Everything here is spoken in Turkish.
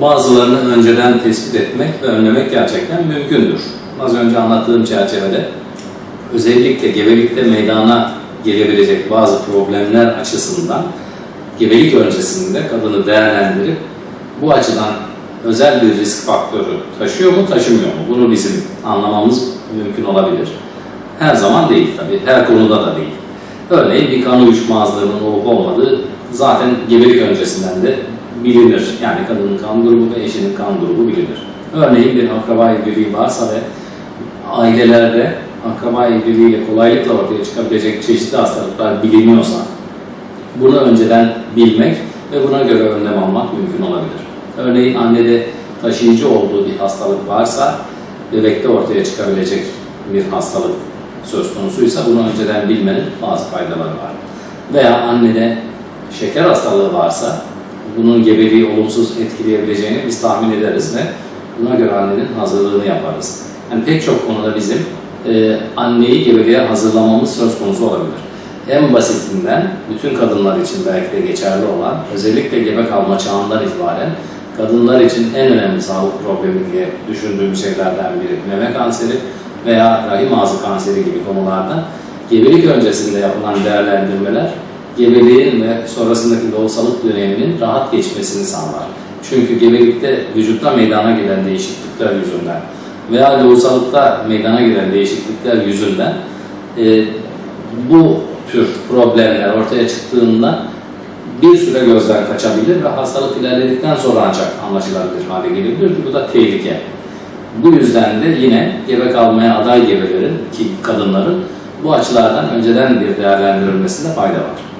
bazılarını önceden tespit etmek ve önlemek gerçekten mümkündür. Az önce anlattığım çerçevede özellikle gebelikte meydana gelebilecek bazı problemler açısından gebelik öncesinde kadını değerlendirip bu açıdan özel bir risk faktörü taşıyor mu taşımıyor mu? Bunu bizim anlamamız mümkün olabilir. Her zaman değil tabii, her konuda da değil. Örneğin bir kan uyuşmazlığının olup olmadığı zaten gebelik öncesinden de bilinir. Yani kadının kan grubu ve eşinin kan grubu bilinir. Örneğin bir akraba evliliği varsa ve ailelerde akraba evliliğiyle kolaylıkla ortaya çıkabilecek çeşitli hastalıklar biliniyorsa bunu önceden bilmek ve buna göre önlem almak mümkün olabilir. Örneğin annede taşıyıcı olduğu bir hastalık varsa bebekte ortaya çıkabilecek bir hastalık söz konusuysa bunu önceden bilmenin bazı faydaları var. Veya annede şeker hastalığı varsa bunun gebeliği olumsuz etkileyebileceğini biz tahmin ederiz ve buna göre annenin hazırlığını yaparız. Yani pek çok konuda bizim e, anneyi gebeliğe hazırlamamız söz konusu olabilir. En basitinden bütün kadınlar için belki de geçerli olan özellikle gebe kalma çağından itibaren kadınlar için en önemli sağlık problemi diye düşündüğüm şeylerden biri meme kanseri veya rahim ağzı kanseri gibi konularda gebelik öncesinde yapılan değerlendirmeler gebeliğin ve sonrasındaki lohusalık döneminin rahat geçmesini sağlar. Çünkü gebelikte vücutta meydana gelen değişiklikler yüzünden veya lohusalıkta meydana gelen değişiklikler yüzünden e, bu tür problemler ortaya çıktığında bir süre gözden kaçabilir ve hastalık ilerledikten sonra ancak anlaşılabilir hale gelebilir bu da tehlike. Bu yüzden de yine gebe kalmaya aday gebelerin ki kadınların bu açılardan önceden bir değerlendirilmesinde fayda var.